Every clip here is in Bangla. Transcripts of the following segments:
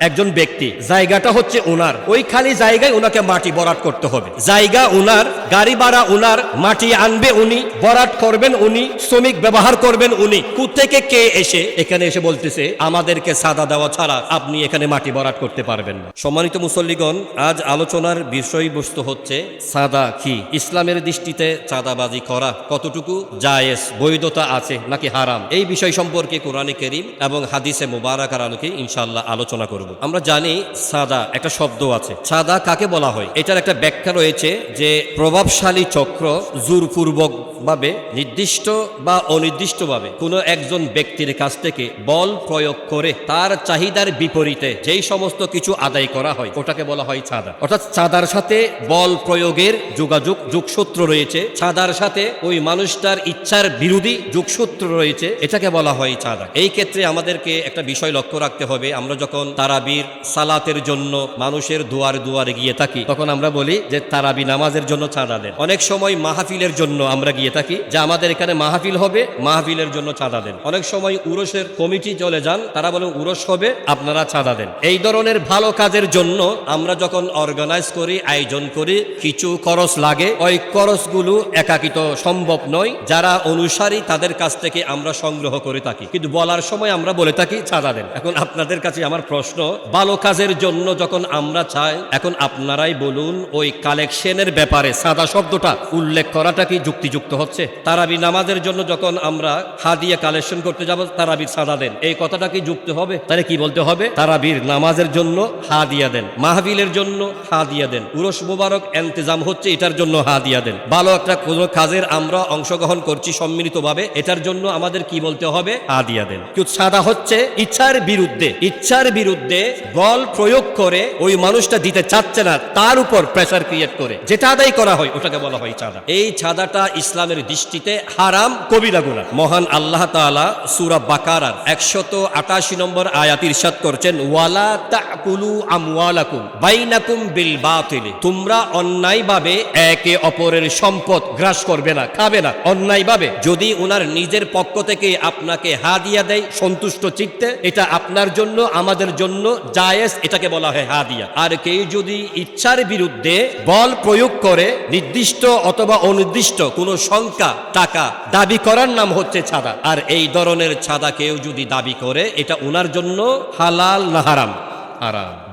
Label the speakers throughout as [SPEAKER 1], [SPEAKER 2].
[SPEAKER 1] একজন ব্যক্তি, জায়গাটা হচ্ছে ওনার ওই খালি জায়গায় ওনাকে মাটি বরাট করতে হবে। জায়গা ওনার গাড়ি ভাড়া ওনার মাটি আনবে উনি বরাট করবেন উনি, শ্রমিক ব্যবহার করবেন উনি। থেকে কে এসে এখানে এসে বলতেছে, আমাদেরকে সাদা দেওয়া ছাড়া আপনি এখানে মাটি বরাট করতে পারবেন না। সম্মানিত মুসল্লিগণ, আজ আলোচনার বিষয়বস্তু হচ্ছে, সাদা কি? ইসলামের দৃষ্টিতে চাঁদাবাজি করা কতটুকু জায়েজ, বৈধতা আছে নাকি হারাম? এই বিষয় সম্পর্কে কোরআনে করিম এবং হাদিসে মুবারাকার আলোকে ইনশাল্লাহ আলোচনা করব। আমরা জানি সাদা একটা শব্দ আছে। সাদা কাকে বলা হয়? এটার একটা ব্যাখ্যা রয়েছে যে প্রভাবশালী চক্র জোরপূর্বক ভাবে, নির্দিষ্ট বা অনির্দিষ্টভাবে কোনো একজন ব্যক্তির কাছ থেকে বল প্রয়োগ করে তার চাহিদার বিপরীতে যেই সমস্ত কিছু আদায় করা হয়, ওটাকে বলা হয় চাঁদা। অর্থাৎ চাঁদার সাথে বল প্রয়োগের যোগাযোগ, যোগসূত্র রয়েছে। চাঁদার সাথে ওই মানুষটার ইচ্ছার বিরোধী যোগসূত্র রয়েছে, এটাকে বলা হয় চাঁদা। এই ক্ষেত্রে আমাদেরকে একটা বিষয় লক্ষ্য রাখতে হবে। আমরা যখন তারাবির সালাতের জন্য মানুষের দুয়ার দুয়ারে গিয়ে থাকি, তখন আমরা বলি যে তারাবি নামাজের জন্য চাঁদা দেন। অনেক সময় মাহফিলের জন্য আমরা গিয়ে থাকি, যে আমাদের এখানে মাহফিল হবে, মাহফিলের জন্য চাঁদা দেন। অনেক সময় উরসের কমিটি চলে যান, তারা বলেন উরস হবে, আপনারা চাঁদা দেন। এই ধরনের ভালো কাজের জন্য আমরা যখন অর্গানাইজ করি, আয়োজন করি, কিছু খরচ লাগে। ওই খরচগুলো একাকিত সম্ভব নয়। যারা অনুসারী, তাদের কাছ থেকে আমরা সংগ্রহ করে থাকি। কিন্তু বলার সময় আমরা বলে থাকি, চাঁদা দেন। এখন আপনাদের কাছে আমার প্রশ্ন, ভালো কাজের জন্য যখন আমরা চাই, এখন আপনারাই বলুন, ওই কালেকশনের ব্যাপারে সাদা শব্দটা উল্লেখ করাটা কি যুক্তিযুক্ত হচ্ছে? তারাবি নামাজের জন্য যখন আমরা হাদিয়া কালেকশন করতে যাব, তারাবির সাদা দেন। এই কথাটা কি যুক্ত হবে? তাহলে কি বলতে হবে? তারাবির নামাজের জন্য হা দিয়া দেন। মাহবিলের জন্য হা দিয়া দেন। উরস মুবারক এন্তেজাম হচ্ছে, এটার জন্য হা দিয়া দেন। ভালো একটা কোনো কাজের আমরা অংশগ্রহণ করছি সম্মিলিতভাবে, এটার জন্য আমাদের কি বলতে হবে? হা দিয়া দেন। কিন্তু সাদা হচ্ছে ইচ্ছার বিরুদ্ধে। ইচ্ছার বিরুদ্ধে বল প্রয়োগ করে ওই মানুষটা দিতে চাচ্ছে না, তার উপর প্রেসার ক্রিয়েট করে। যেটা আদায় করা হয়, ওটাকে বলা হয় চাঁদা এই চাঁদাটা ইসলামের দৃষ্টিতে হারাম কবিরা গুণা মহান আল্লাহ তাআলা সূরা বাকারার একশত আটাশি নম্বর আয়াত ইরশাদ করছেন, ওয়ালা তাকুলু আমওয়ালাকুম বাইনাকুম বিল বাতিল। তোমরা অন্যায়ভাবে একে অপরের সম্পদ গ্রাস করবে না, খাবে না। অন্যায়ভাবে যদি ওনার নিজের পক্ষ থেকে আপনাকে হাদিয়া দেয় সন্তুষ্ট চিত্তে, এটা আপনার জন্য, আমাদের জন্য জায়েজ, এটাকে বলা হয় হাদিয়া। আর কেউ যদি ইচ্ছার বিরুদ্ধে বল প্রয়োগ করে, নির্দিষ্ট অথবা অনির্দিষ্ট কোনো সংখ্যা টাকা। দাবি করার নাম হচ্ছে ছাদা। আর এই ধরনের ছাদা কেউ যদি দাবি করে, এটা ওনার জন্য হালাল না হারাম।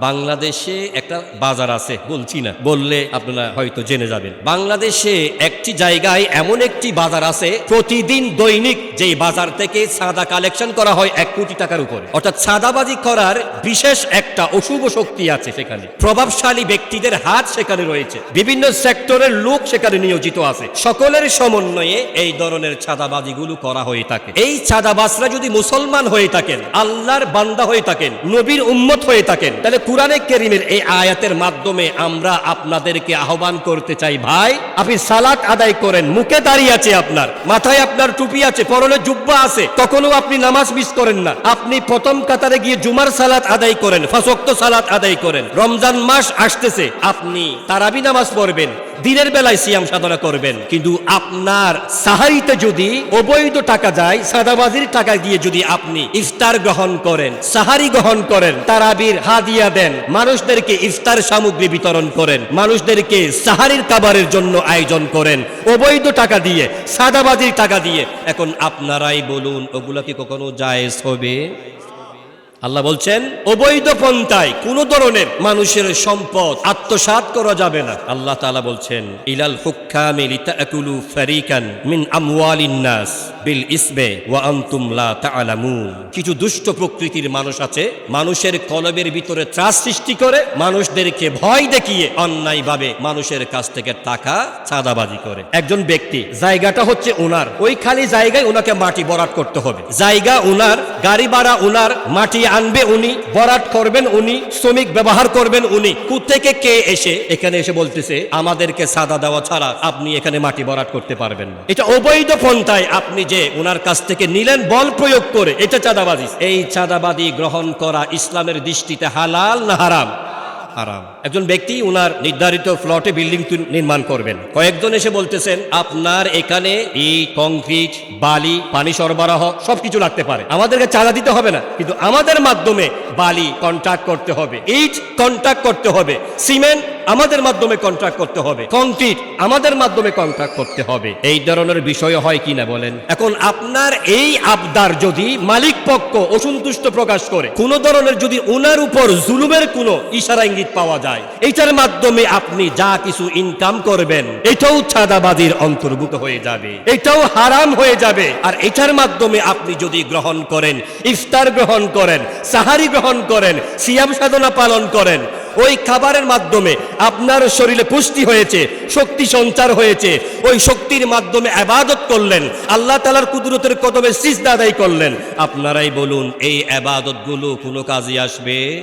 [SPEAKER 1] বাংলাদেশে একটা বাজার আছে, বলছি না, বললে আপনারা হয়তো জেনে যাবেন। বাংলাদেশে একটি জায়গায় এমন একটি বাজার আছে, প্রতিদিন দৈনিক যেই বাজার থেকে সাদা কালেকশন করা হয় এক কোটি টাকার উপরে। অর্থাৎ সাদাবাজি করার বিশেষ একটা অশুভ শক্তি আছে সেখানে। প্রভাবশালী ব্যক্তিদের হাত সেখানে রয়েছে। বিভিন্ন সেক্টরের লোক সেখানে নিয়োজিত আছে। সকলের সমন্বয়ে এই ধরনের ছাদাবাজিগুলো করা হয়ে থাকে। এই ছাদাবাজরা যদি মুসলমান হয়ে থাকেন, আল্লাহর বান্দা হয়ে থাকেন, নবীর উম্মত হয়ে থাকেন তাহলে কোরআনে কেরিমের এই আয়াতের মাধ্যমে আমরা আপনাদেরকে আহ্বান করতে চাই, ভাই, আপনি সালাত আদায় করেন, মুখে দাঁড়িয়ে আছে আপনার, মাথায় আপনার টুপি আছে, পরনে জুব্বা আছে, কখনো আপনি নামাজ মিস করেন না। আপনি প্রথম কাতারে গিয়ে জুমার সালাত আদায় করেন ফাঁসক্ত সালাত আদায় করেন। রমজান মাস আসতেছে, আপনি তারাবি নামাজ পড়বেন, দিনের বেলায় সিয়াম সাধনা করবেন। কিন্তু আপনার সাহারিতে যদি অবৈধ টাকা যায়, সাদাবাজির টাকা দিয়ে যদি আপনি ইফতার গ্রহণ করেন, সাহারি গ্রহণ করেন, তারাবির হাদিয়া দেন, মানুষদেরকে ইফতার সামগ্রী বিতরণ করেন, মানুষদেরকে সাহারির কাবারের জন্য আয়োজন করেন, অবৈধ টাকা দিয়ে, সাদাবাজির টাকা দিয়ে। এখন আপনারাই বলুন, ওগুলা কি কখনো জায়েজ হবে? আল্লাহ বলছেন, অবৈধ পন্থায় কোন ধরনের মানুষের সম্পদ আত্মসাৎ করা যাবে না। আল্লাহ তাআলা বলছেন, ইলাল বিল ইসবে কিছু দুষ্ট প্রকৃতির মানুষ আছে, মানুষের কলবের ভিতরে ত্রাস সৃষ্টি করে, মানুষদেরকে ভয় দেখিয়ে অন্যায়ভাবে মানুষের কাছ থেকে টাকা চাঁদাবাজি করে। একজন ব্যক্তি, জায়গাটা হচ্ছে ওনার ওই খালি জায়গায় ওনাকে মাটি বরাট করতে হবে। জায়গা ওনার গাড়ি ভাড়া ওনার মাটি আনবে উনি বরাট করবেন উনি, শ্রমিক ব্যবহার করবেন উনি। থেকে কে এসে এখানে এসে বলতেছে, আমাদেরকে সাদা দেওয়া ছাড়া আপনি এখানে মাটি বরাট করতে পারবেন না। এটা অবৈধ পন্থায় আপনি যে ওনার কাছ থেকে নিলেন, বল প্রয়োগ করে, এটা চাঁদাবাজি। এই চাঁদাবাদী গ্রহণ করা ইসলামের দৃষ্টিতে হালাল না হারাম? হারাম। একজন ব্যক্তি উনার নির্ধারিত ফ্লটে বিল্ডিং নির্মাণ করবেন। কয়েকজন এসে বলতেছেন, আপনার এখানে ইট কংক্রিট বালি, পানি সরবরাহ সবকিছু লাগতে পারে। আমাদেরকে চাঁদা দিতে হবে না, কিন্তু আমাদের মাধ্যমে বালি কন্ট্রাক্ট করতে হবে। ইট কন্ট্রাক্ট করতে হবে। সিমেন্ট আমাদের মাধ্যমে কন্ট্রাক্ট করতে হবে। কংক্রিট আমাদের মাধ্যমে কন্ট্রাক্ট করতে হবে। এই ধরনের বিষয় হয় কিনা বলেন? এখন আপনার এই আবদার যদি মালিক পক্ষ অসন্তুষ্ট প্রকাশ করে কোন ধরনের যদি ওনার উপর জুলুমের কোন ইশারা ইঙ্গিত পাওয়া যায় এইটার মাধ্যমে আপনি যা কিছু ইনকাম করবেন এটাও ছাদাবাজির অন্তর্ভুক্ত হয়ে যাবে। এটাও হারাম হয়ে যাবে। আর এটার মাধ্যমে আপনি যদি গ্রহণ করেন ইফতার গ্রহণ করেন সাহারি গ্রহণ করেন সিয়াম সাধনা পালন করেন ওই খাবারের মাধ্যমে আপনার শরীরে পুষ্টি হয়েছে, শক্তি সঞ্চার হয়েছে। ওই শক্তির মাধ্যমে আবাদত করলেন, আল্লাহ তালার কুদরতের কদমে সিজদা করলেন। আপনারাই বলুন, এই আবাদতগুলো কোনো কাজে আসবে?